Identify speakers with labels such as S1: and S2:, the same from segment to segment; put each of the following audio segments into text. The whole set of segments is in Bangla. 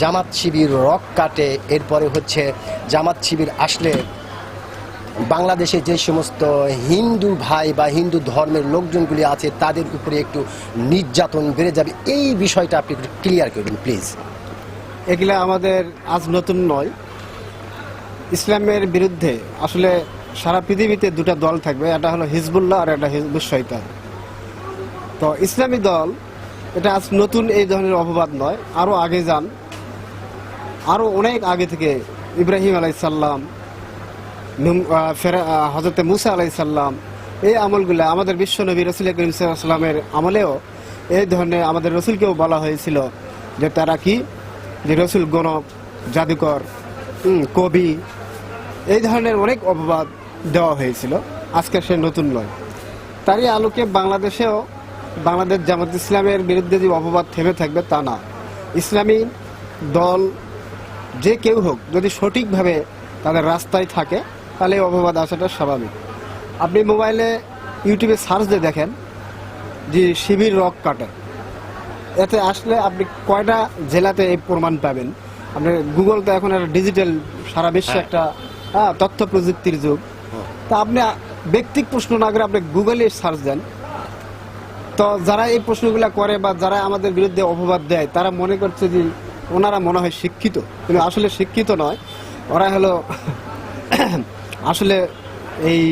S1: জামাত শিবির রক কাটে, এরপরে হচ্ছে জামাত শিবির আসলে বাংলাদেশে যে সমস্ত হিন্দু ভাই বা হিন্দু ধর্মের লোকজনগুলি আছে, তাদের উপরে একটু নির্যাতন বেড়ে যাবে, এই বিষয়টা আপনি একটু ক্লিয়ার করবেন প্লিজ
S2: এগুলা আমাদের আজ নতুন নয়। ইসলামের বিরুদ্ধে আসলে সারা পৃথিবীতে দুটো দল থাকবে, একটা হলো হিজবুল্লাহ আর একটা হিজবুল শৈতান তো ইসলামী দল এটা আজ নতুন এই ধরনের অপবাদ নয় আরও আগে যান। আরও অনেক আগে থেকে ইব্রাহিম আলাইসাল্লাম হজরতে মুসা আলাইসাল্লাম এই আমলগুলো আমাদের বিশ্ব নবী রসুল করিম সাল্লামের আমলেও এই ধরনের আমাদের রসুলকেও বলা হয়েছিল যে তারা কি? যে রসুল গণক জাদুকর কবি, এই ধরনের অনেক অপবাদ দেওয়া হয়েছিল। আজকে সে নতুন নয়। তারই আলোকে বাংলাদেশেও বাংলাদেশ জামাত ইসলামের বিরুদ্ধে যে অপবাদ থেমে থাকবে তা না। ইসলামী দল যে কেউ হোক যদি সঠিকভাবে তাদের রাস্তায় থাকে তাহলে এই অপবাদ আসাটা স্বাভাবিক। আপনি মোবাইলে ইউটিউবে সার্চ দিয়ে দেখেন যে শিবির রক কাটে। এতে আসলে আপনি কয়টা জেলাতে এই প্রমাণ পাবেন? আপনি গুগল তো এখন একটা ডিজিটাল সারা বিশ্বে
S1: হ্যাঁ।
S2: একটা হ্যাঁ, তথ্য প্রযুক্তির যুগ তা আপনি ব্যক্তিক প্রশ্ন না করে আপনি গুগলে সার্চ দেন। তো যারা এই প্রশ্নগুলো করে বা যারা আমাদের বিরুদ্ধে অপবাদ দেয় তারা মনে করছে যে ওনারা মনে হয় শিক্ষিত। কিন্তু আসলে শিক্ষিত নয় ওরা হলো আসলে এই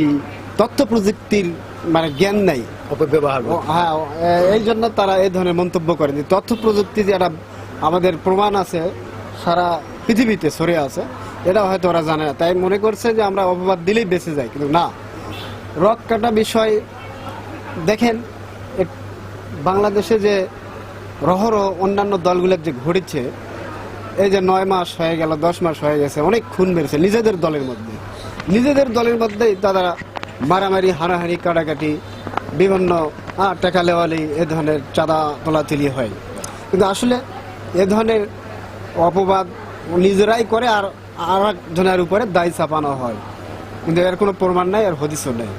S2: তথ্য প্রযুক্তির মানে জ্ঞান নাই।
S1: অপব্যবহার
S2: হ্যাঁ এই জন্য তারা এই ধরনের মন্তব্য করেন যে তথ্য প্রযুক্তি যে একটা আমাদের প্রমাণ আছে সারা পৃথিবীতে সরে আছে এটা হয়তো ওরা জানে না। তাই মনে করছে যে আমরা অপবাদ দিলেই বেঁচে যাই কিন্তু না। রক কাটা বিষয় দেখেন বাংলাদেশে যে রহরহ অন্যান্য দলগুলোর যে ঘটেছে এই যে নয় মাস হয়ে গেল, দশ মাস হয়ে গেছে, অনেক খুন বেড়েছে নিজেদের দলের মধ্যে। নিজেদের দলের মধ্যেই তারা মারামারি, হানাহানি, কাটাকাটি, বিভিন্ন টাকা লেওয়ালি এ ধরনের চাঁদা তোলাতুলি হয়। কিন্তু আসলে এ ধরনের অপবাদ নিজেরাই করে আর আর একজনের উপরে দায় চাপানো হয়। কিন্তু এর কোনো প্রমাণ নাই আর হদিসও নেই।